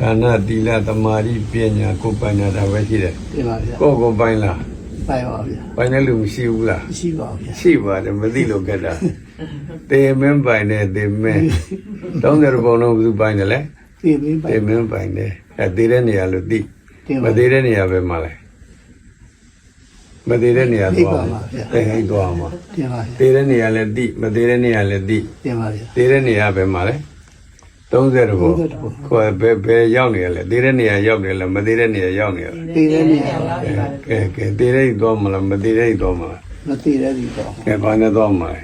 ဒါနတိလသမာဓိပညာကိုယ်ပိုင်တာဒါပဲရှိတယ်တင်ပါဗျာကိုယ့်ကိုယ်ပိုင်လားပိုင်ပါဗျာပိုင်တဲ့လူမရှိဘူးလားရှိပါဗျာရှိပါတယ်မသိလို့ကြက်တာတေမင်းပိုင်တယ်တေမင်း30ဘုံလုံးဘူးပိုင်တယ်လေသိပြီပိုတေင်မင်းပိုင်တယ်အဲသေးတဲ့နေရာလို့သိတင်မပါသေးတဲ့နေရာပဲမှာလဲမသေးတဲ့နေရာသွားအဲဟိတ်သွားမှာတင်ပါဗျာသေးတဲ့နေရာလည်းသိမသေးတဲ့နေရာလည်းသိတင်ပါဗျာသေးတဲ့နေရာပဲမှာလဲ 30ဘုံခေါ်ဘယ်ဘယ်ရောက်နေရလဲသေးတဲ့နေရာရောက်နေလားမသေးတဲ့နေရာရောက်နေရလားသိတဲ့နေရာပါကဲကဲကဲသေးတဲ့သွားမလားမသေးတဲ့သွားမလားမသိတဲ့ဒီတော့ကဲဘာနဲ့သွားမလဲ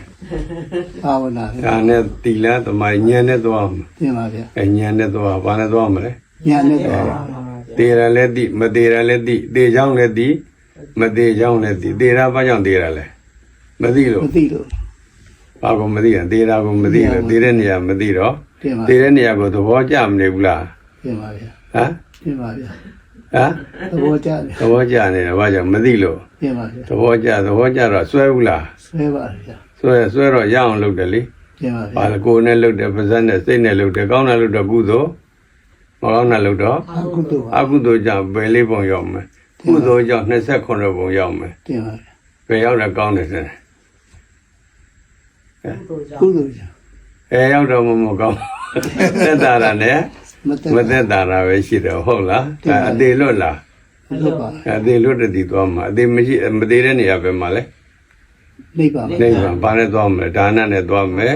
ဘာဝနာဗျာဒါနဲ့တီလာသမားညံနဲ့သွားမှာတင်ပါဗျာအဲညံနဲ့သွားဘာနဲ့သွားမလဲညာနဲ့တော့တေရလည်းတိမတေရလည်းတိတေချောင်းလည်းတိမတေချောင်းလည်းတိတေရာဘာကြောင့်တေရလဲမသိလို့မသိလို့ဘာကိုမသိရတေရာကိုမသိလို့တေတဲ့နေရာမသိတော့ တင်ပါတေတဲ့နေရာကိုသဘောကျမနေဘူးလားတင်ပါဗျာဟမ်တင်ပါဗျာဟမ်သဘောကျတယ်သဘောကျနေတယ်ဘာကြောင့်မသိလို့တင်ပါဗျာသဘောကျသဘောကျတော့ဆွဲဘူးလားဆွဲပါဗျာဆွဲဆွဲတော့ရအောင်လုပ်တယ်လေတင်ပါဘာဗျာလဲကိုယ်နဲ့လုပ်တယ်ပါဇက်နဲ့စိတ်နဲ့လုပ်တယ်ကောင်းတာလုပ်တော့ကုသိုလ်မကောင်းတာလုပ်တော့အခုတော့အကုသိုလ်ကြောင့်ဘယ်လေးပုံရောက်မယ်ကုသိုလ်ကြောင့်29ပုံရောက်မယ်တင်ပါဗျာဘယ်ရောက်တော့ကောင်းတယ်စတယ်ကုသိုလ်ကြောင့် အဲရောက်တော့မမကောင်းသက်တာရနဲ့မသက်မသက်တာရပဲရှိတယ်ဟုတ်လားဒါအသေးလွတ်လားမလွတ်ပါအသေးလွတ်တဲ့ဒီသွားမှာအသေးမရှိမသေးတဲ့နေရာပဲမှာလဲနေပါနိဗ္ဗာန်ဘာနဲ့သွားမလဲဒါနနဲ့သွားမယ်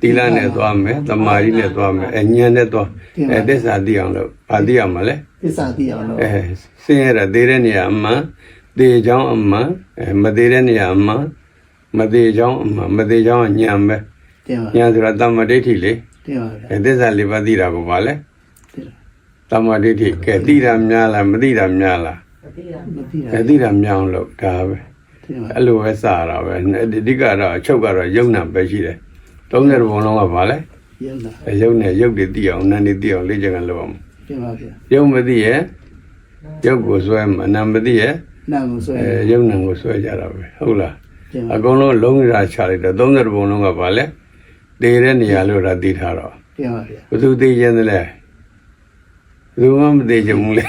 တိလနဲ့သွားမယ်သမာဓိနဲ့သွားမယ်အဉာဏ်နဲ့သွားအဲသစ္စာသိအောင်လို့ဘာသိအောင်မလဲသစ္စာသိအောင်လို့အဲဆင်းရဲတာသေးတဲ့နေရာအမှန်သေချောင်းအမှန်အဲမသေးတဲ့နေရာအမှန်မသေးချောင်းအမှန်မသေးချောင်းကညံပဲ တင်ပါညံဆိုတာတမ္မာဒိဋ္ဌိလေတင်ပါဗျာအဲသစ္စာလေးပါးသိတာကိုပါလေတင်တမ္မာဒိဋ္ဌိကဲသိတာများလားမသိတာများလားမသိတာအဲသိတာများအောင်လို့ဒါပဲတင်ပါအဲ့လိုပဲစတာပဲအဓိကတော့အချုပ်ကတော့ယုံနာပဲရှိတယ်30ဘုံလုံးကပါလေရုံနာအဲယုံနဲ့ယုတ်တွေသိအောင်နာနေသိအောင်လေ့ကျင့်ကြလို့အောင်တင်ပါဗျာယုံမသိရဲ့ယုတ်ကိုဆွဲမှာနာမသိရဲ့နာမဆွဲအဲယုံနံကိုဆွဲကြတာပဲဟုတ်လားတင်အပါကုန်လုံးလုံးရချလိုက်တော့30ဘုံလုံးကပါလေ တည်တဲ့နေရာလို့ဒါသိထားတော့တင်ပါဗျာဘယ်သူသိခြင်းသလဲဘယ်သူမှမသိကြဘူးလေ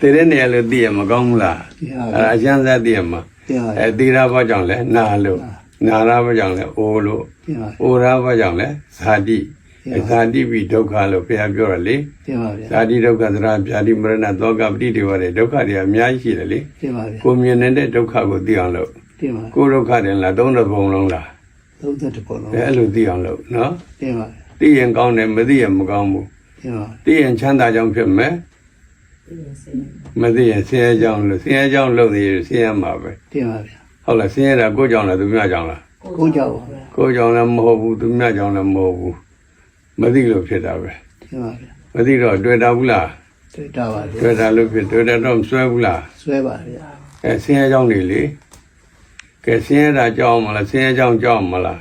တည်တဲ့နေရာလို့သိရမကောင်းဘူးလားတင်ပါအဲဒါအကျမ်းစားသိရမှာတင်ပါအဲသိတာဘာကြောင့်လဲနာလို့နာရာဘာကြောင့်လဲအိုးလို့တင်ပါအိုရာဘာကြောင့်လဲဇာတိအဲဇာတိပြီးဒုက္ခလို့ဘုရားပြောရလေတင်ပါဗျာဇာတိဒုက္ခသရဗျာတိမရဏသောကပဋိဒေဝတွေဒုက္ခတွေအများကြီးရှိတယ်လေတင်ပါဗျာကိုမြင်နေတဲ့ဒုက္ခကိုသိအောင်လို့တင်ပါကိုယ်ဒုက္ခတင်လားသုံးတဲ့ဘုံလုံးလား သုံးသက်တပေါ်လုံးအဲအဲ့လိုသိအောင်လို့နော်တင်ပါသိရင်ကောင်းတယ်မသိရင်မကောင်းဘူးတင်ပါသိရင်ချမ်းသာကြောင်းဖြစ်မယ်မသိရင်ဆင်းရဲကြောင်းလို့ဆင်းရဲကြောင်းလုပ်နေရင်ဆင်းရဲမှာပဲတင်ပါဗျာဟုတ်လားဆင်းရဲတာကိုယ်ကြောင့်လားသူများကြောင့်လားကိုကြောက်ပါကိုယ်ကြောင့်လည်းမဟုတ်ဘူးသူများကြောင့်လည်းမဟုတ်ဘူးမသိလို့ဖြစ်တာပဲတင်ပါဗျာမသိတော့တွေ့တာဘူးလားတွေ့တာပါဗျာတွေ့တာလို့ဖြစ်တွေ့တာတော့မဆွဲဘူးလားဆွဲပါဗျာအဲဆင်းရဲကြောင်းနေလေ ကဲဆင်းရဲတာကြောက်မလားဆင်းရဲကြောင်းကြောက်မလား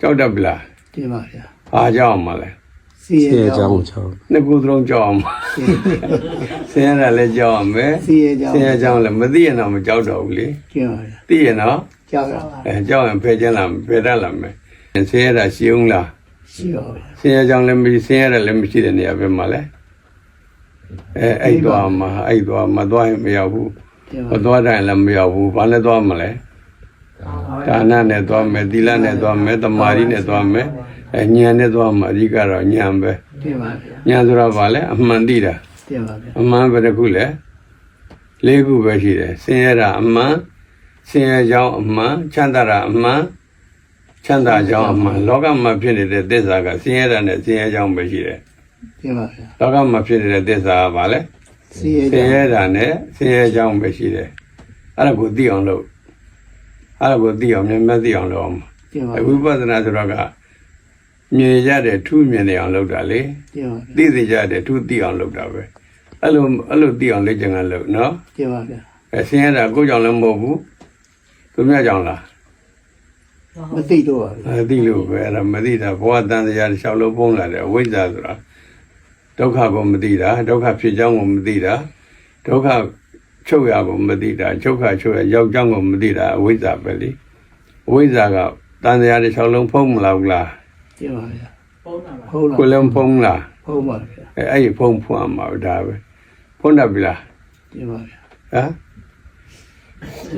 ကြောက်တတ်ပြီလားတင်ပါဗျာဘာကြောက်မလဲစီရကြောင်းကြောင်းနှစ်ခုသုံးကြောက်အောင်ဆင်းရဲတာလည်းကြောက်အောင်ပဲစီရကြောင်းဆင်းရဲကြောင်းလည်းမသိရင်တော့မကြောက်တော့ဘူးလေတင်ပါဗျာသိရင်တော့ကြောက်ရပါအဲကြောက်ရင်ဖယ်ခြင်းလားဖယ်တတ်လားမယ်ဆင်းရဲတာရှင်းဦးလားရှင်းပါဗျာဆင်းရဲကြောင်းလည်းမရှိဆင်းရဲတာလည်းမရှိတဲ့နေရာပဲမှာလဲအဲအဲ့သွားမှာအဲ့သွားမသွားရင်မရောက်ဘူးမသွားတိုင်းလည်းမရောက်ဘူးဘာနဲ့သွားမလဲ ဒါနနဲ့သွားမယ်သီလနဲ့သွားမယ်တမာရီနဲ့သွားမယ်အဲဉာဏ်နဲ့သွားမှာအဓိကတော့ဉာဏ်ပဲတင်ပါဗျာဉာဏ်ဆိုတာဘာလဲအမှန်သိတာတင်ပါဗျာအမှန်ပဲတစ်ခုလဲလေးခုပဲရှိတယ်ဆင်းရဲတာအမှန်ဆင်းရဲကြောင်းအမှန်ချမ်းသာတာအမှန်ချမ်းသာကြောင်းအမှန်လောကမှာဖြစ်နေတဲ့သစ္စာကဆင်းရဲတာနဲ့ဆင်းရဲကြောင်းပဲရှိတယ်တင်ပါဗျာလောကမှာဖြစ်နေတဲ့သစ္စာကဘာလဲစီရဲဆင်းကြောင့်ရဲတာနဲ့ဆင်းရဲကြောင်းပဲရှိတယ်အဲ့ဒါကိုသိအောင်လုပ် အဲ့ဒါကိုသိအောင်မြန်မြန်သိအောင်လုပ်အောင်တင်ပါဝိပဿနာဆိုတော့ကမြင်ရတဲ့ထူးမြင်နေအောင်လုပ်တာလေတင်ပါဗျာသိသိကြတဲ့ထူးသိအောင်လုပ်တာပဲအဲ့လိုအဲ့လိုသိအောင်လေ့ကျင့်ကလုပ်နော်တင်ပါဗျာအဲဆင်းရဲတာကိုယ်ကြောင့်လည်းမဟုတ်ဘူးသူများကြောင့်လားမသိတော့ပါဗျာအဲသိလို့ပဲအဲ့ဒါမသိတာဘဝတန်တရားတစ်လျှောက်လုံးပုံလာတယ်အဝိဇ္ဇာဆိုတာဒုက္ခကိုမသိတာဒုက္ခဖြစ်ကြောင်းကိုမသိတာဒုက္ခ ချုပ်ရကိုမသိတာချုပ်ခချုပ်ရရောက်ကြောင်းကိုမသိတာအဝိဇ္ဇာပဲလေအဝိဇ္ဇာကတန်တရားတစ်လျှောက်လုံးဖုံးမလာဘူးလားတင်ပါဗျာပုံးတာပါဟုတ်လားကိုယ်လည်းမဖုံးလားဟုတ်ပါဗျာအဲအဲ့ဒီဖုံးဖွင့်မှာဒါပဲဖုံးတတ်ပြီလားတင်ပါဗျာဟမ်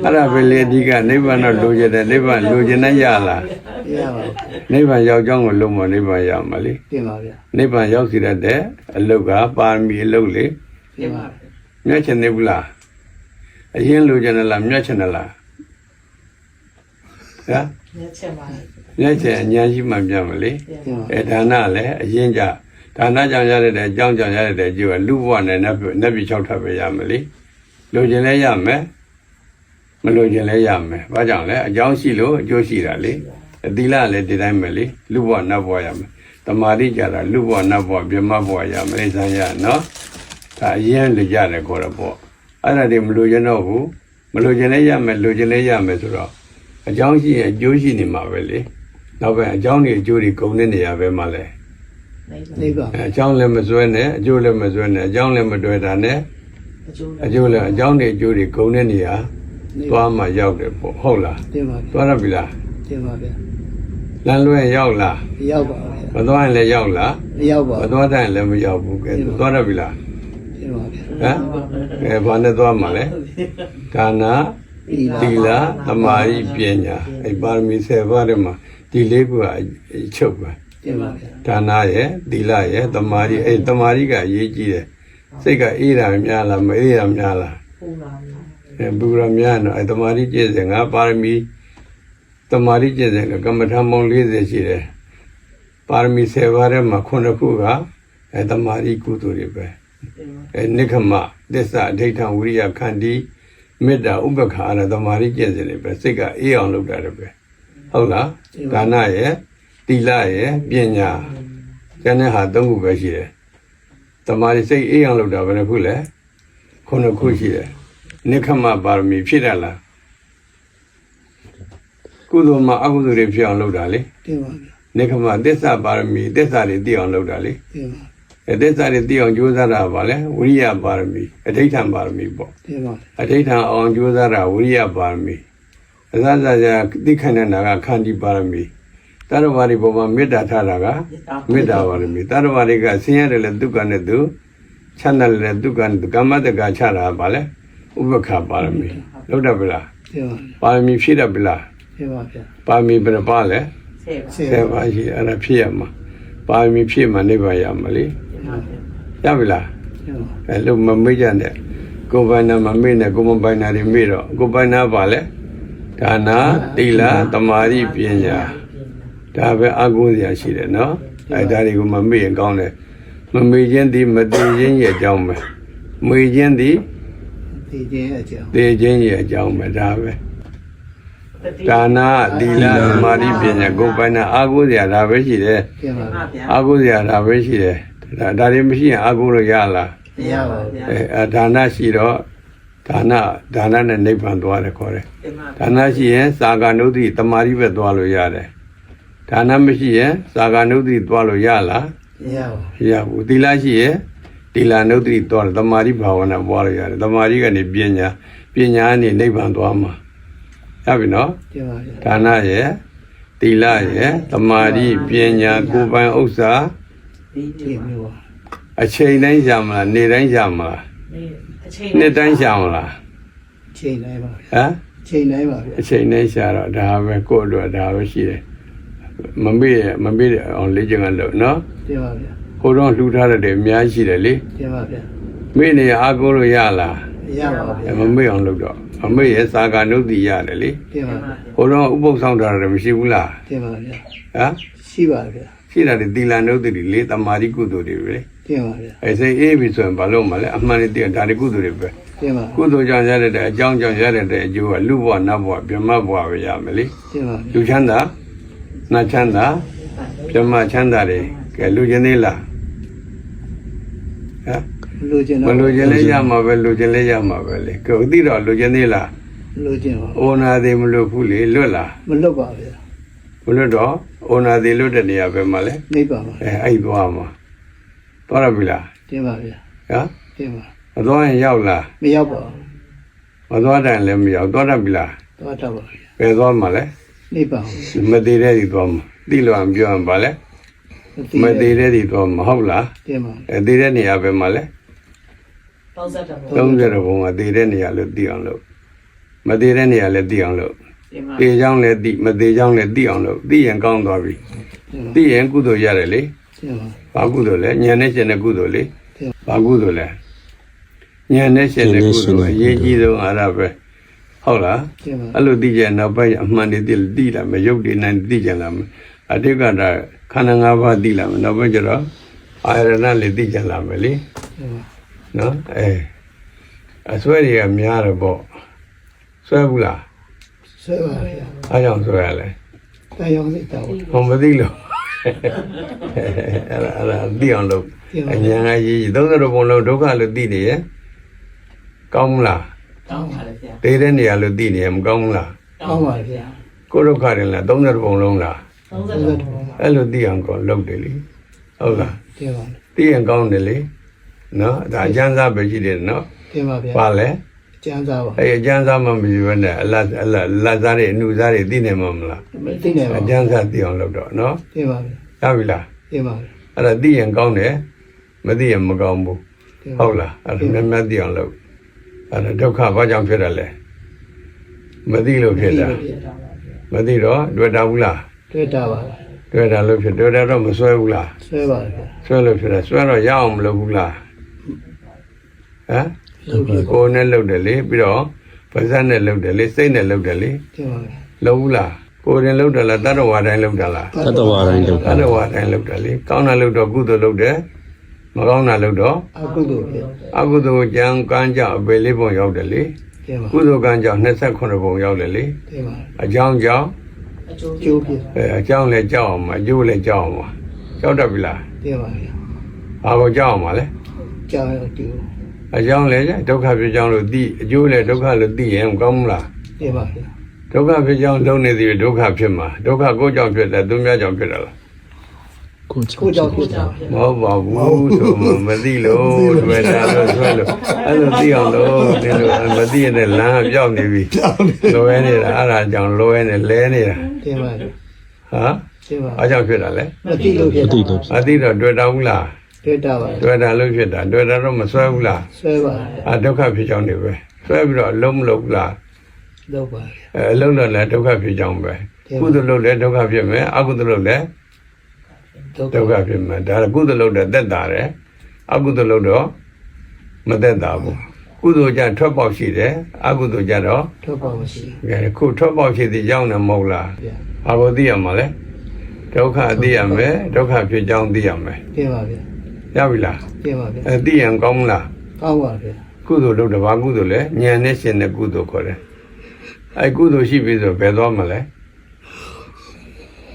အဲ့ဒါပဲလေအဓိကနိဗ္ဗာန်တော့လိုချင်တယ်နိဗ္ဗာန်လိုချင်တဲ့ရလားရပါဘူးနိဗ္ဗာန်ရောက်ကြောင်းကိုလုံးမနိဗ္ဗာန်ရမှာလေတင်ပါဗျာနိဗ္ဗာန်ရောက်စီတဲ့အလုတ်ကပါရမီအလုတ်လေတင်ပါမြတ်ချင်နေဘူးလား အရင်လိုချင်တယ်လားမြတ်ချင်တယ်လားဟမ်ညချက်ပါလေမြတ်ချင်အញ្ញမ်းရှိမှပြမလေတင်ပါအဲဒါနလည်းအရင်ကြဒါနကြောင့်ရတဲ့အကြောင်းကြောင့်ရတဲ့အကျိုးကလူဘဝနဲ့နတ်နတ်ပြည်၆ထပ်ပဲရမလေလိုချင်လဲရမယ်မလိုချင်လဲရမယ်ဘာကြောင့်လဲအကြောင်းရှိလို့အကျိုးရှိတာလေအတိလလည်းဒီတိုင်းပဲလေလူဘဝနတ်ဘဝရမယ်တမာတိကြတာလူဘဝနတ်ဘဝပြမဘဝရမလေးစမ်းရနော်ဒါအရင်လေရတယ်ခေါ်တော့ပေါ့ အဲ့ဒါတွေမလိုချင်တော့ဘူးမလိုချင်လဲရမယ်လိုချင်လဲရမယ်ဆိုတော့အကြောင်းရှိရင်အကျိုးရှိနေမှာပဲလေနောက်ပဲအကြောင်းတွေအကျိုးတွေကုန်တဲ့နေရာပဲမှာလဲနေပါအဲအကြောင်းလည်းမစွဲနဲ့အကျိုးလည်းမစွဲနဲ့အကြောင်းလည်းမတွေ့တာနဲ့အကျိုးအကျိုးလည်းအကြောင်းတွေအကျိုးတွေကုန်တဲ့နေရာသွားမှရောက်တယ်ပေါ့ဟုတ်လားတင်ပါသွားရပြီလားတင်ပါဗျာလမ်းလွဲရောက်လားရောက်ပါဗျာမသွားရင်လည်းရောက်လားမရောက်ပါမသွားတိုင်းလည်းမရောက်ဘူးကဲသွားရပြီလားတင်ပါဗျာ ဟမ်အဲဘာနဲ့သွားမှာလဲဒါနာဒီသီလသမာဓိပညာအဲပါရမီ7ပါးထဲမှာဒီလေးခုကအချုပ်ပဲတင်ပါဗျာဒါနာရဲ့သီလရဲ့သမာဓိအဲသမာဓိကအရေးကြီးတယ်စိတ်ကအေးတာများလားမအေးတာများလားပူလာပြီအဲဘုရားများတော့အဲတမာတိကျင့်စဉ်ငါပါရမီတမာတိကျင့်စဉ်ကကမ္မထမောင်40ရှိတယ်ပါရမီ7ပါးထဲမှာ9ခုကအဲတမာတိကုသိုလ်တွေပဲ အဲနိခမသစ္စာအဋိဋ္ဌံဝိရိယခန္တီမေတ္တာဥပ္ပခါရတမာတိကျင့်စဉ်တွေပဲစိတ်ကအေးအောင်လုပ်တာတွေပဲဟုတ်လားဒါနရဲ့တိလရဲ့ပညာကျန်တဲ့ဟာ၃ခုပဲရှိတယ်တမာတိစိတ်အေးအောင်လုပ်တာဘယ်နှခုလဲ9ခုရှိတယ်နိခမပါရမီဖြစ်တယ်လားကုသိုလ်မှာအကုသိုလ်တွေဖြစ်အောင်လုပ်တာလေတင်ပါဗျာနိခမသစ္စာပါရမီသစ္စာတွေသိအောင်လုပ်တာလေတင်ပါအဲ သစ္စာတွေသိအောင်ကြိုးစားတာပါလေဝိရိယပါရမီအဋိဋ္ဌံပါရမီပေါ့တင်ပါအဋိဋ္ဌံအောင်ကြိုးစားတာဝိရိယပါရမီအစစစသိခဏနာကခန္တီပါရမီတရဝါဒီပေါ်မှာမေတ္တာထားတာကမေတ္တာပါရမီတရဝါဒီကဆင်းရဲတယ်လေဒုက္ခနဲ့သူချမ်းသာတယ်လေဒုက္ခနဲ့သူကမ္မတကချတာပါလေဥပ္ပခပါရမီလောက်တယ်ဗလားတင်ပါပါရမီဖြည့်တတ်ပြီလားတင်ပါဗျာပါရမီဘယ်နှပါလဲဆဲပါဆယ်ဆယ်ပါရှိအဲ့ဒါဖြည့်ရမှာပါရမီဖြည့်မှနိဗ္ဗာန်ရမှာလေ ရပြီလားတင်ပါအဲ့လိုမမေ့ကြနဲ့ကိုယ်ပိုင်နာမမေ့နဲ့ကိုယ်မပိုင်နာတွေမေ့တော့ကိုယ်ပိုင်နာပါလဲဒါနာတိလသမာဓိပညာဒါပဲအကုသိုလ်ရာရှိတယ်နော်အဲ့ဒါတွေကိုမမေ့ရင်ကောင်းတယ်မမေ့ခြင်းသည်မတည်ခြင်းရဲ့အကြောင်းပဲမေ့ခြင်းသည်ဒီချင်းအကြောင်းတည်ခြင်းရဲ့အကြောင်းပဲဒါပဲဒါနာသီလသမာဓိပညာကိုယ်ပိုင်နာအာဟုစရာဒါပဲရှိတယ်တင်ပါဗျာအာဟုစရာဒါပဲရှိတယ် ဒါဒါတွေမရှိရင်အာဟုလို့ရလားမရပါဘူးအဲအဲဒါနရှိတော့ဒါနဒါနနဲ့နိဗ္ဗာန်သွားတယ်ခေါ်တယ်တင်ပါဒါနရှိရင်သာဂနုတ္တိတမာရိပဲသွားလို့ရတယ်ဒါနမရှိရင်သာဂနုတ္တိသွားလို့ရလားမရပါမရဘူးသီလရှိရင်သီလနုတ္တိသွားတယ်တမာရိဘာဝနာပွားလို့ရတယ်တမာရိကနေပညာပညာကနေနိဗ္ဗာန်သွားမှာရပြီနော်တင်ပါဗျာဒါနရဲ့သီလရဲ့သမာဓိပညာကိုယ်ပိုင်ဥစ္စာ ဒီဒီမျိုးပါအချိန်တိုင်းရှာမလားနေ့တိုင်းရှာမလားအချိန်နှစ်တိုင်းရှာမလားချိန်တိုင်းပါဗျာဟမ်ချိန်တိုင်းပါဗျာအချိန်တိုင်းရှာတော့ဒါပဲကိုယ့်အတွက်ဒါပဲရှိတယ်မမေ့ရမမေ့ရအောင်လေ့ကျင့်ရလို့နော်တင်ပါဗျာဟိုတော့လှူထားတဲ့တွေအများကြီးရှိတယ်လေတင်ပါဗျာမေ့နေရအားကိုးလို့ရလားမရပါဗျာမမေ့အောင်လုပ်တော့မမေ့ရသာကနုတ္တိရတယ်လေတင်ပါဗျာဟိုတော့ဥပုသ်ဆောင်တာတွေမရှိဘူးလားတင်ပါဗျာဟမ်ရှိပါဗျာ ရှိတာတွေသီလနုတ္တိတွေလေတမာတိကုသိုလ်တွေပဲလေတင်ပါဗျာအဲစိတ်အေးပြီဆိုရင်ဘာလို့မလဲအမှန်တည်းဒါတွေကုသိုလ်တွေပဲတင်ပါကုသိုလ်ကြောင့်ရတဲ့အကြောင်းကြောင့်ရတဲ့အကျိုးကလူဘဝနတ်ဘဝဗြဟ္မဘဝပဲရမယ်လေတင်ပါဗျာလူချမ်းသာနတ်ချမ်းသာဗြဟ္မချမ်းသာတွေကဲလူချင်းသေးလားဟမ်လိုချင်မတော့လူချင်းလေးရမှာပဲလူချင်းလေးရမှာပဲလေကိုယ်သိတော့လူချင်းသေးလားလိုချင်ပါအိုနာသေးမလွတ်ဘူးလေလွတ်လားမလွတ်ပါဗျာမလွတ်တော့ အိုနာသေးလွတ်တဲ့နေရာပဲမှာလေနေပါပါအဲအဲ့သွားမှာသွားရပြီလားတင်ပါဗျာဟမ်တင်ပါမသွားရင်ရောက်လားမရောက်ပါဘူးမသွားတိုင်လည်းမရောက်သွားတတ်ပြီလားသွားတော့ပါဗျာဘယ်သွားမှာလဲနေပါဦးမသေးတဲ့ဒီသွားမှာသိလို့အောင်ပြောရင်ဗာလဲမမသေးတဲ့ဒီတော့မဟုတ်လားတင်ပါအဲသေးတဲ့နေရာပဲမှာလဲ30 30ဘုံကသေးတဲ့နေရာလို့သိအောင်လို့မသေးတဲ့နေရာလည်းသိအောင်လို့ဒီမှာ သေချောင်းလည်းသိမသေးချောင်းလည်းသိအောင်လို့သိရင်ကောင်းသွားပြီသိရင်ကုသိုလ်ရတယ်လေတင်ပါဘာကုသိုလ်လဲဉာဏ်နဲ့ရှင်တဲ့ကုသိုလ်လေတင်ဘာကုသိုလ်လဲဉာဏ်နဲ့ရှင်တဲ့ကုသိုလ်အရေးကြီးဆုံးအားရပဲဟုတ်လားတင်ပါအဲ့လိုသိကြနောက်ပိုင်းအမှန်တည်းသိသိလာမရုပ်တည်နိုင်သိကြလာမအတိတ်ကတာခန္ဓာ၅ပါးသိလာမနောက်ပိုင်းကျတော့အာရဏလည်းသိကြလာမယ်လေတင်ပါနော်အဲအစွဲတွေကများတယ်ပေါ့စွဲဘူးလား ဆွဲပါဗျာအားကြောင့်စွဲရလဲတရားစိတ်တော်ဟောမသိလို့အဲ့ဒါအဲ့ဒါသိအောင်လုပ်တင်ပါအញ្ញံကရေးကြီး30ဘုံလုံးဒုက္ခလို့သိနေရဲ့ကောင်းမလားတောင်းပါလေဗျာသေးတဲ့နေရာလို့သိနေရဲ့မကောင်းဘူးလားကောင်းပါဗျာကိုယ်ဒုက္ခတွေလား30ဘုံလုံးလား30ပါအဲ့လိုသိအောင်ကောလုပ်တယ်လေဟုတ်လားတင်ပါသိရင်ကောင်းတယ်လေနော်ဒါအကျမ်းစာပဲရှိတယ်နော်တင်ပါဗျာပါလဲ ကျမ်းစာပါအဲ့အကျမ်းစာမှမရှိဘဲနဲ့အလတ်အလတ်လက်စားတွေအနုစားတွေသိနေမှာမလားမသိနေပါအကျမ်းစာသိအောင်လုပ်တော့နော်တင်ပါဗျာရပြီလားတင်ပါအဲ့ဒါသိရင်ကောင်းတယ်မသိရင်မကောင်းဘူးတင်ဟုတ်လားအဲ့ဒါများများသိအောင်လုပ်အဲ့ဒါဒုက္ခဘာကြောင့်ဖြစ်တာလဲမသိလို့ဖြစ်တာမသိတော့တွေ့တာဘူးလားတွေ့တာပါတွေ့တာလို့ဖြစ်တွေ့တာတော့မစွဲဘူးလားဆွဲပါဗျာဆွဲလို့ဖြစ်တာဆွဲတော့ရအောင်မလုပ်ဘူးလားဟမ်လုပ်ပြီ ကိုယ်နဲ့လုပ်တယ်လေပြီးတော့ပါဇက်နဲ့လုပ်တယ်လေစိတ်နဲ့လုပ်တယ်လေတင်ပါဗျာလုပ်ဘူးလားကိုယ်ရင်လုပ်တယ်လားတတ္တဝါတိုင်းလုပ်တယ်လားတတ္တဝါတိုင်းဒုက္ခတတ္တဝါတိုင်းလုပ်တယ်လေကောင်းတာလုပ်တော့ကုသိုလ်လုပ်တယ်မကောင်းတာလုပ်တော့အကုသိုလ်ဖြစ်အကုသိုလ်ကြံကံကြောင့်အပေလေးပုံရောက်တယ်လေတင်ပါကုသိုလ်ကံကြောင့်28ပုံရောက်တယ်လေတင်ပါအကြောင်းကြောင့်အကျိုးကျိုးဖြစ်အဲအကြောင်းလည်းကြောက်အောင်မအကျိုးလည်းကြောက်အောင်ပါကြောက်တတ်ပြီလားတင်ပါဗျာဘာကိုကြောက်အောင်ပါလဲကြောင်းရောကျိုး အကြောင်းလည်းဒုက္ခဖြစ်ကြောင်းလို့သိအကျိုးလည်းဒုက္ခလို့သိရင်ကောင်းမလားတင်ပါဗျာဒုက္ခဖြစ်ကြောင်းလုံးနေသည်ဒုက္ခဖြစ်မှာဒုက္ခကိုယ်ကြောင့်ဖြစ်တယ်သူများကြောင့်ဖြစ်တယ်လားကိုကိုကြောင့်ဖြကိုစ်တာကြောင့်ဖြစ်မဟုတ်ပါဘူးဆိုမှမသိလို့တွေ့တာလို့ဆွဲလို့အဲ့လိုသိအောင်လို့ဒီလိုမသိရတဲ့လမ်းပြောက်နေပြီလွဲနေတာအဲ့ဒါကြောင့်လွဲနေလဲနေတာတင်ပါဗျာဟာတင်ပါအားကြောင့်ဖြစ်တာလဲမသိလို့ဖြစ်မသိတာလို့အသိတော့တွေ့တာဘူးလား တွေ့တာပါတွေ့တာလို့ဖြစ်တာတွေ့တာတော့မဆွဲဘူးလားဆွဲပါအာဒုက္ခဖြစ်ကြောင်းနေပဲဆွဲပြီးတော့အလုံးမလုံးဘူးလားလုပ်ပါဗျာအဲအလုံးတော့လည်းဒုက္ခဖြစ်ကြောင်းပဲကုသလုပ်လည်းဒုက္ခဖြစ်မယ်အကုသလုပ်လည်းဒုဒုက္က္ခခဖြစ်မှာဒါကကုသလုပ်တဲ့သက်တာတယ်အကုသလုပ်တော့မသက်တာဘူးကုသိုလ်ကြထွက်ပေါက်ရှိတယ်အကုသိုလ်ကြတော့ထွက်ပေါ်မရှိကဲခုထွက်ပေါက်ရှိသည်ကြောင်းတယ်မဟုတ်လားဗျာဘာကိုသိရမှာလဲဒုက္ခသိရမယ်ဒုက္ခဖြစ်ကြောင်းသိရမယ်တင်ပါဗျာ ရပြီလားတင်ပါဗျာအဲသိရင်ကောင်းမလားကောင်းပါဗျာကုသိုလ်လုပ်တယ်ဘာကုသိုလ်လဲဉာဏ်နဲ့ရှင်တဲ့ကုသိုလ်ခေါ်တယ်အဲကုသိုလ်ရှိပြီဆိုဘယ်သွားမလဲ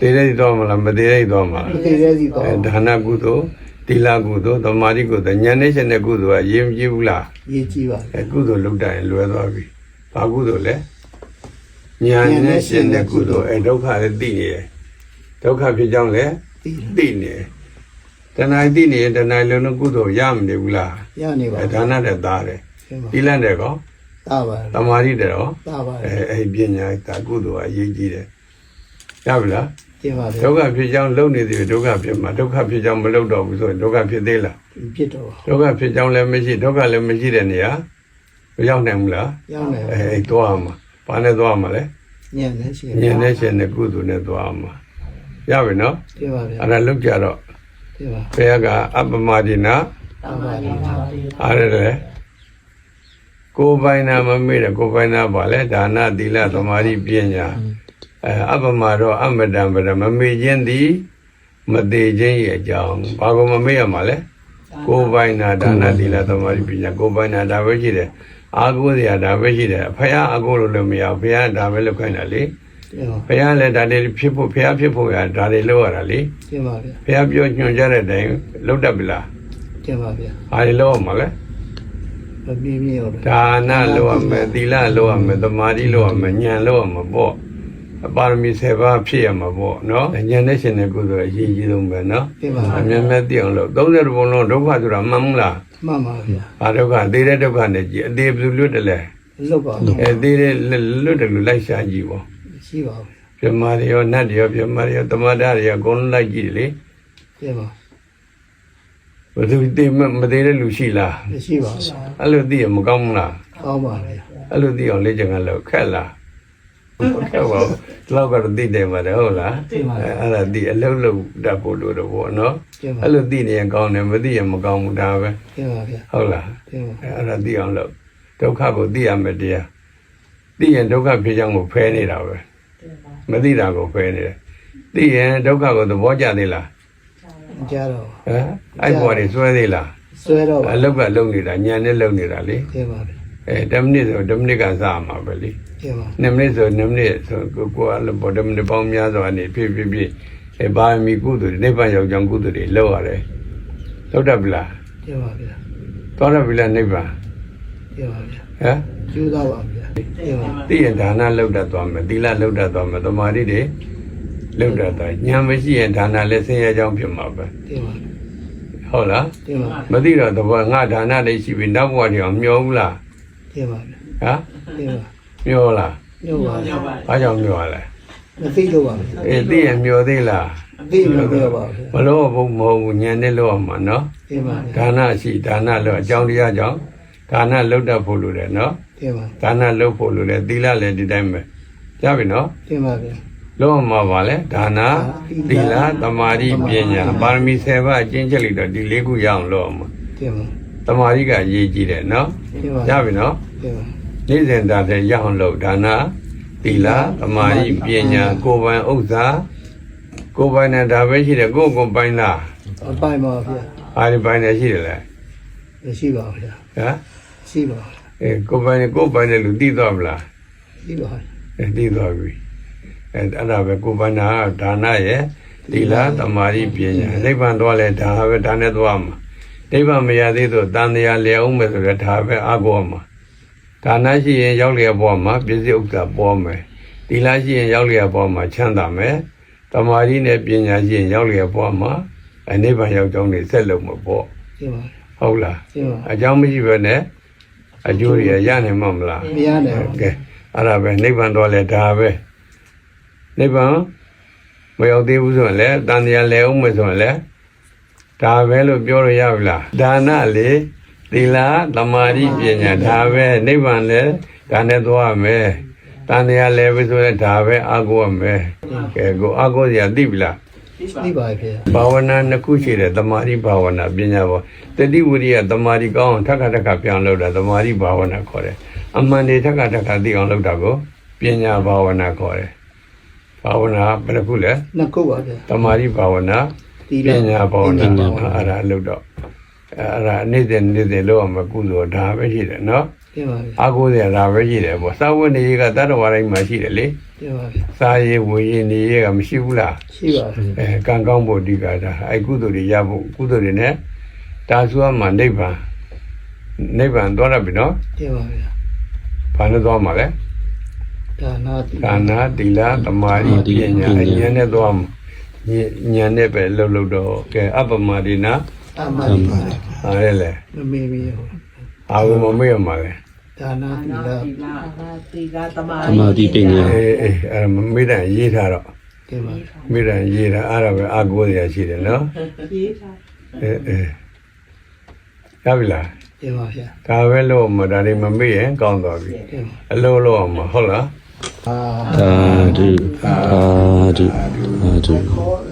တည်တဲ့သွားမလားမတည်တဲ့သွားမလားမသိတဲ့စီတော့အဲဒါနကုသိုလ်သီလကုသိုလ်သမာဓိကုသိုလ်ဉာဏ်နဲ့ရှင်တဲ့ကုသိုလ်ကရေးမကြည့်ဘူးလားရေးကြည့်ပါအဲကုသိုလ်လုပ်တိုင်းလွယ်သွားပြီဘာကုသိုလ်လဲဉာဏ်နဲ့ရှင်တဲ့ကုသိုလ်အဲဒုက္ခလည်းသိနေတယ်ဒုက္ခဖြစ်ကြောင်းလည်းသိသိနေတယ် တဏှာသိနေရင်တဏှာလုံးလုံးကုသိုလ်ရမနေဘူးလားရနေပါအဲဒါနတဲ့သားတယ်တင်ပါသီလတဲ့ကောတာပါသမာဓိတဲ့ရောတာပါအဲအဲပညာဒါကုသိုလ်အရေးကြီးတယ်ရပြီလားတင်ပါဗျာဒုက္ခဖြစ်ကြောင်းလုံနေသည်ဒုက္ခဖြစ်မှာဒုက္ခဖြစ်ကြောင်းမလုံတော့ဘူးဆိုရင်ဒုက္ခဖြစ်သေးလားဖြစ်တော့ဒုက္ခဖြစ်ကြောင်းလည်းမရှိဒုက္ခလည်းမရှိတဲ့နေရာမရောက်နိုင်ဘူးလားရောက်နေအဲအဲသွားမှာဘာနဲ့သွားမှာလဲညံ့နေရှိဉာဏ်နဲ့ရှင်တဲ့ကုသိုလ်နဲ့သွားမှာရပြီနော်တင်ပါဗျာအဲ့ဒါလောက်ကြတော့တင်ပါ ဘုရားကအပ္ပမဒိနာတာပါလေပါလေအားရတယ်ကိုယ်ပိုင်နာမမေ့တယ်ကိုယ်ပိုင်နာပါလဲဒါနသီလသမာဓိပညာအဲအပ္ပမတော့အမတံပဒမမေ့ခြင်းသည်မသေးခြင်းရဲ့အကြောင်းဘာကိုမမေ့ရမှာလဲကိုယ်ပိုင်နာဒါနသီလသမာဓိပညာကိုယ်ပိုင်နာဒါပဲရှိတယ်အာကိုးစရာဒါပဲရှိတယ်ဖယားအကိုလို့လည်းမရဘူးဖယားဒါပဲလုပ်ခိုင်းတာလေ တင်ပါဖယားလည်းဒါတွေဖြစ်ဖို့ဖယားဖြစ်ဖို့ရဒါတွေလုပ်ရတာလေတင်ပါဗျာဖယားပြောညွှန်ကြတဲ့အတိုင်းလုပ်တတ်ပြီလားတင်ပါဗျာအားတွေလုပ်ရမှာလဲမပြင်းပြင်းတော့ဒါနလုပ်ရမယ်သီလလုပ်ရမယ်သမာဓိလုပ်ရမယ်ဉာဏ်လုပ်ရမှာပေါ့အပါရမီ7ပါးဖြည့်ရမှာပေါ့နော်ဉာဏ်နဲ့ရှင်တဲ့ကုသိုလ်အရေးကြီးဆုံးပဲနော်တင်ပါအမြဲတမ်းသိအောင်လုပ်30ဘုံလုံးဒုက္ခဆိုတာမှန်မလားမှန်ပါဗျာဘာဒုက္ခသေးတဲ့ဒုက္ခနဲ့ကြည့်အသေးဘယ်လိုလွတ်တယ်လဲလုတ်ပါအဲသေးတဲ့လွတ်တယ်လို့လိုက်ရှာကြည့်ပေါ့ ရှိပါဘူးပြမတွေရောနတ်တွေရောပြမတွေရောတမဒတွေရောအကုန်လုံးလိုက်ကြည့်တယ်လေတင်ပါဘယ်သူသိမမသေးတဲ့လူရှိလားမရှိပါဘူးအဲ့လိုသိရမကောင်းဘူးလားကောင်းပါဗျာအဲ့လိုသိအောင်လေ့ကျင့်ခန်းလုပ်ခက်လားခက်ပါဘူးဒီလောက်ကတော့သိတယ်မှာတယ်ဟုတ်လားအဲ့အဲ့ဒါသိအလုံးလုံးတတ်ဖို့လိုတော့ဗောနော်တင်ပါအဲ့လိုသိနေရင်ကောင်းတယ်မသိရင်မကောင်းဘူးဒါပဲတင်ပါဗျာဟုတ်လားတင်ပါအဲ့အဲ့ဒါသိအောင်လုပ်ဒုက္ခကိုသိရမယ်တရားသိရင်ဒုက္ခဖြစ်ကြောင်းကိုဖယ်နေတာပဲ မသိတာကိုဖယ်နေတယ်သိရင်ဒုက္ခကိုသဘောကျသေးလားကြားတော့ဟမ်အဲ့ဘော်တွေစွဲသေးလားဆွဲတော့ပါအလုတ်ကလုံနေတာညံနဲ့လုံနေတာလေတင်ပါဗျာအဲ10မိနစ်ဆို10မိနစ်ကစားမှာပဲလေတင်ပါ2မိနစ်ဆို2မိနစ်ဆိုကိုကိုအလိုဘော10မိနစ်ပေါင်းများစွာနေဖြစ်ဖြစ်ဖြစ်အဲဘာမီကုသိုလ်တွေနိဗ္ဗာန်ရောက်ကြောင်းကုသိုလ်တွေလောက်ရတယ်လောက်တတ်ပြီလားတင်ပါဗျာသောတပြီလားနိဗ္ဗာန်တင်ပါဗျာဟမ်ကျူးသားပါဗျာတင်ပါ သိရင်ဒါနလောက်တတ်သွားမယ်သီလလောက်တတ်သွားမယ်သမာဓိတွေလောက်တတ်သွားညာမရှိရင်ဒါနလည်းဆင်းရဲကြောင်းဖြစ်မှာပဲတင်ပါဟုတ်လားတင်ပါမသိတော့သဘောငါဒါနလေးရှိပြီနောက်ဘဝတွေအောင်မျောဘူးလားတင်ပါဗျာဟမ်တင်ပါမျောလားညောပါရောက်ပါဘာကြောင့်မျောလဲမသိတော့ပါဗျာအေးသိရင်မျောသေးလားသိမပြောပါဗျာမလို့ဘုံမဟုတ်ဘူးညံနဲ့လို့အောင်မှာနော်တင်ပါဗျာဒါနရှိဒါနလို့အကြောင်းတရားကြောင့် ဒါနလုပ်တတ်ဖို့လိုတယ်နော်တင်ပါဒါနလုပ်ဖို့လိုတယ်သီလလည်းဒီတိုင်းပဲကြားပြီနော်တင်ပါဗျာလုံးဝမှာပါလေဒါနသီလသမာဓိပညာပါရမီ7ပါးအကျင့်ချက်လိုက်တော့ဒီလေးခုရအောင်လုပ်အောင်မှာတင်ပါသမာဓိကအရေးကြီးတယ်နော်တင်ပါကြားပြီနော်တင်ပါနေ့စဉ်ဒါတဲ့ရအောင်လုပ်ဒါနသီလသမာဓိပညာကိုယ်ပိုင်ဥစ္စာကိုယ်ပိုင်နဲ့ဒါပဲရှိတယ်ကိုယ်ကိုယ်ပိုင်လားအပိုင်ပါဗျာအားဒီပိုင်နဲ့ရှိတယ်လေမရှိပါဗျာဟမ် ရှိပါအဲကိုယ်ပိုင်နဲ့ကိုယ်ပိုင်နဲ့လူသိသွားမလားရှိပါအဲသိသွားပြီအဲအဲ့ဒါပဲကိုယ်ပိုင်နာဒါနရဲ့သီလသမာဓိပညာနိဗ္ဗာန်သွားလဲဒါပဲဒါနဲ့သွားမှာနိဗ္ဗာန်မရသေးတော့တန်တရားလျောင်းမယ်ဆိုတော့ဒါပဲအကောမှာဒါနရှိရင်ရောက်လျက်ပေါ်မှာပြည့်စုံဥစ္စာပေါ်မယ်သီလရှိရင်ရောက်လျက်ပေါ်မှာချမ်းသာမယ်သမာဓိနဲ့ပညာရှိရင်ရောက်လျက်ပေါ်မှာအနိဗ္ဗာန်ရောက်ကြောင်းနေဆက်လုံးမှာပေါ့တင်ပါဟုတ်လားတင်ပါအကြောင်းမရှိဘဲနဲ့ အကျိုးတွေရနိုင်မှာမလားမရနိုင်ဘူးကဲအဲ့ဒါပဲနိဗ္ဗာန်တော့လဲဒါပဲနိဗ္ဗာန်မရောက်သေးဘူးဆိုရင်လည်းတန်တရားလဲအောင်မယ်ဆိုရင်လည်းဒါပဲလို့ပြောရရပြီလားဒါနလေသီလသမာဓိပညာဒါပဲနိဗ္ဗာန်လဲဒါနဲ့သွားမယ်တန်တရားလဲပဲဆိုရင်ဒါပဲအာကိုရမယ်ကဲကိုအာကိုစရာသိပြီလား သိပါဗျာဘာဝနာနှစ်ခုရှိတယ်သမာဓိဘာဝနာပညာဘောတတိဝိရိယသမာဓိကောင်းအောင်ထက်ခါထက်ခါပြောင်းလို့တာသမာဓိဘာဝနာခေါ်တယ်အမှန်တည်းထက်ခါထက်ခါသိအောင်လုပ်တာကိုပညာဘာဝနာခေါ်တယ်ဘာဝနာဘယ်နှခုလဲနှစ်ခုပါဗျာသမာဓိဘာဝနာဒီပညာဘာဝနာအဲ့ဒါလုပ်တော့အဲ့ဒါနေ့စဉ်နေ့စဉ်လုပ်အောင်မကုသိုလ်ဒါပဲရှိတယ်နော်တင်ပါဗျာအာကိုးစရာဒါပဲရှိတယ်ပေါ့သာဝနေကတတ္တဝါတိုင်းမှာရှိတယ်လေတင်ပါဗျာ စာရေးဝေရေးနေရေးကမရှိဘူးလားရှိပါဗျာအဲကံကောင်းဖို့အဓိကဒါအဲကုသိုလ်တွေရဖို့ကုသိုလ်တွေနဲ့တာသုအမှာနိဗ္ဗာန်နိဗ္ဗာန်သွားရပြီနော်တင်ပါဗျာဘာနဲ့သွားမှာလဲဒါနာတိကာနာတိလာသမာဓိပညာအဉာဏ်နဲ့သွားမှာဉာဏ်နဲ့ပဲလှုပ်လှုပ်တော့ကဲအပ္ပမဒိနာအမတိပါအားရလေမမေမီဟောအာဟုမမေ့ရမှာလေ ဒါနာတိလာသီလသီလသမာသမာဓိပညာအေးအေးအဲမမေ့တဲ့ရေးထားတော့တင်ပါမေ့တဲ့ရေးတာအဲ့ဒါပဲအာကိုရရှိတယ်နော်ရေးထားအေးအေးရပြီလားတင်ပါဗျာဒါပဲလို့မဒါတွေမမေ့ရင်ကောင်းသွားပြီတင်ပါအလုံးလုံးအောင်မဟုတ်လားအာသာဓုသာဓုသာဓုခေါ်